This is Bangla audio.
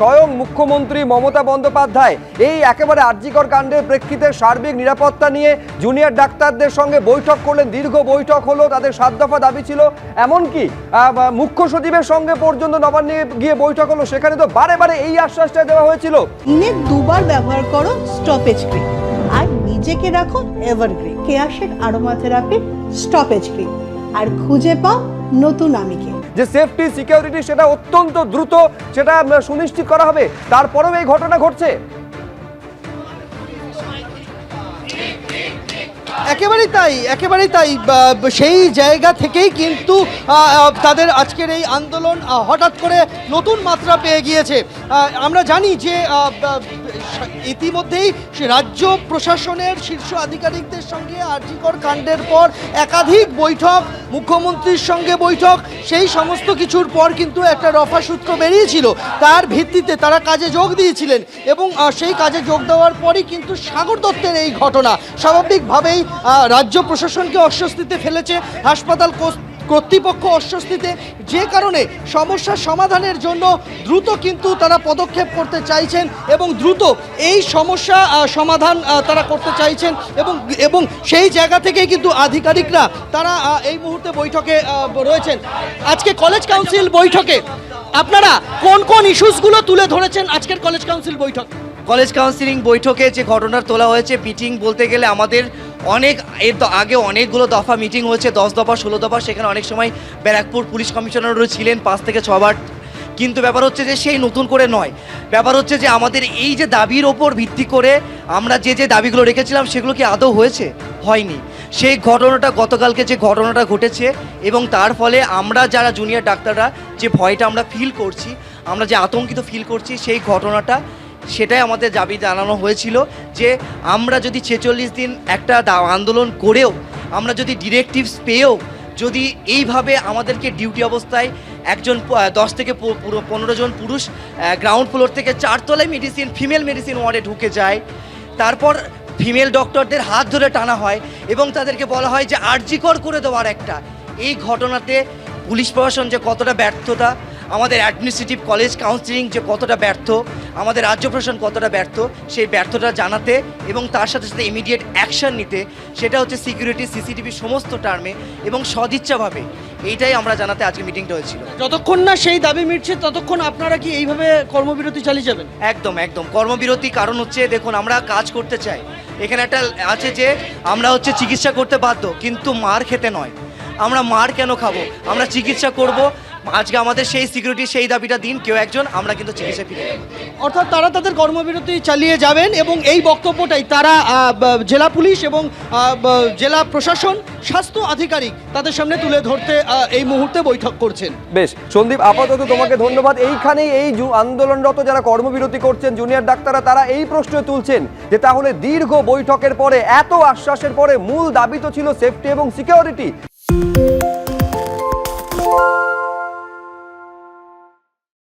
স্বয়ং মুখ্যমন্ত্রী মমতা বন্দ্যোপাধ্যায় এই একেবারে আর্জিকর কাণ্ডের প্রেক্ষিতে সার্বিক নিরাপত্তা নিয়ে জুনিয়র ডাক্তারদের সঙ্গে বৈঠক করলেন দীর্ঘ বৈঠক হলো, তাদের সাত দফা দাবি ছিল। এমনকি মুখ্য সচিবের সঙ্গে পর্যন্ত নবান্নে গিয়ে বৈঠক হলো, সেখানে তো বারে বারে এই আশ্বাসটা দেওয়া হয়েছিল। দুবার ব্যবহার করো স্টপেজ ক্রিম আর নিজেকে রাখো evergreen কেয়াশেড aroma therapy stop age cream আর খুঁজে পাও নতুন আমিকে। যে সেফটি সিকিউরিটি সেটা অত্যন্ত দ্রুত সেটা সুনিশ্চিত করা হবে। তারপরেও এই ঘটনা ঘটছে। একেবারেই তাই একেবারেই তাই। সেই জায়গা থেকেই কিন্তু তাদের আজকের এই আন্দোলন হঠাৎ করে নতুন মাত্রা পেয়ে গিয়েছে। আমরা জানি যে ইতিমধ্যেই রাজ্য প্রশাসনের শীর্ষ আধিকারিকদের সঙ্গে আর্জিকর কাণ্ডের পর একাধিক বৈঠক মুখ্যমন্ত্রীর সঙ্গে বৈঠক, সেই সমস্ত কিছুর পর কিন্তু একটা রফা সূত্র বেরিয়েছিল। তার ভিত্তিতে তারা কাজে যোগ দিয়েছিলেন এবং সেই কাজে যোগ দেওয়ার পরই কিন্তু সাগর দত্তের এই ঘটনা স্বাভাবিকভাবেই রাজ্য প্রশাসনকে অস্বস্তিতে ফেলেছে। হাসপাতাল কর্তৃপক্ষ অস্বস্তিতে, যে কারণে সমস্যার সমাধানের জন্য দ্রুত কিন্তু তারা পদক্ষেপ করতে চাইছেন এবং দ্রুত এই সমস্যা সমাধান তারা করতে চাইছেন এবং এবং সেই জায়গা থেকেই কিন্তু আধিকারিকরা তারা এই মুহূর্তে বৈঠকে রয়েছেন। আজকে কলেজ কাউন্সিল বৈঠকে আপনারা কোন কোন ইস্যুসগুলো তুলে ধরেছেন আজকের কলেজ কাউন্সিল বৈঠক? কলেজ কাউন্সিলিং বৈঠকে যে ঘটনা তোলা হয়েছে, মিটিং বলতে গেলে আমাদের অনেক, এর আগে অনেকগুলো দফা মিটিং হয়েছে, দশ দফা, ষোলো দফা, সেখানে অনেক সময় ব্যারাকপুর পুলিশ কমিশনারও ছিলেন, পাঁচ থেকে ছবার কিন্তু ব্যাপার হচ্ছে যে সেই নতুন করে নয়। ব্যাপার হচ্ছে যে আমাদের এই যে দাবির ওপর ভিত্তি করে আমরা যে যে দাবিগুলো রেখেছিলাম, সেগুলো কি আদৌ হয়েছে? হয়নি। সেই ঘটনাটা, গতকালকে যে ঘটনাটা ঘটেছে এবং তার ফলে আমরা যারা জুনিয়র ডাক্তাররা যে ভয়টা আমরা ফিল করছি, আমরা যে আতঙ্কিত ফিল করছি, সেই ঘটনাটা সেটাই আমাদের দাবি জানানো হয়েছিল যে আমরা যদি ছেচল্লিশ দিন একটা আন্দোলন করেও, আমরা যদি ডিরেক্টিভস পেয়েও, যদি এইভাবে আমাদেরকে ডিউটি অবস্থায় একজন দশ থেকে পনেরো জন পুরুষ গ্রাউন্ড ফ্লোর থেকে চারতলায় মেডিসিন ফিমেল মেডিসিন ওয়ার্ডে ঢুকে যায়, তারপর ফিমেল ডক্টরদের হাত ধরে টানা হয় এবং তাদেরকে বলা হয় যে আর্জিকর করে দেওয়ার একটা। এই ঘটনাতে পুলিশ প্রশাসন যে কতটা ব্যর্থতা, আমাদের অ্যাডমিনিস্ট্রেটিভ কলেজ কাউন্সিলিং যে কতটা ব্যর্থ আমাদের রাজ্য প্রশাসন কতটা ব্যর্থ সেই ব্যর্থতা জানাতে এবং তার সাথে সাথে ইমিডিয়েট অ্যাকশন নিতে সেটা হচ্ছে সিকিউরিটি সিসিটিভি সমস্ত টার্মে এবং সদিচ্ছাভাবে এইটাই আমরা জানাতে আজকে মিটিংটা হয়েছিল। যতক্ষণ না সেই দাবি মিটছে ততক্ষণ আপনারা কি এইভাবে কর্মবিরতি চালিয়ে যাবেন? একদম একদম। কর্মবিরতি কারণ হচ্ছে দেখুন আমরা কাজ করতে চাই। এখানে একটা আছে যে আমরা হচ্ছে চিকিৎসা করতে বাধ্য কিন্তু মার খেতে নয়। আমরা মার কেন খাব? আমরা চিকিৎসা করব। আজকে আমাদের সেই সিকিউরিটি সেই দাবিটা দিন কেউ একজন আমরা কিন্তু চিকিৎসা ফিরে যাব অর্থাৎ তারা তাদের কর্মবিরতি চালিয়ে যাবেন এবং এই বক্তব্যটাই তারা জেলা পুলিশ এবং জেলা প্রশাসন স্বাস্থ্য আধিকারিক তাদের সামনে তুলে ধরতে এই মুহূর্তে বৈঠক করছেন। বেশ সন্দীপ আপাতত তোমাকে ধন্যবাদ। এইখানেই এই আন্দোলনরত যারা কর্মবিরতি করছেন জুনিয়র ডাক্তাররা তারা এই প্রশ্ন তুলছেন যে তাহলে দীর্ঘ বৈঠকের পরে এত আশ্বাসের পরে মূল দাবি তো ছিল সেফটি এবং সিকিউরিটি Thank you.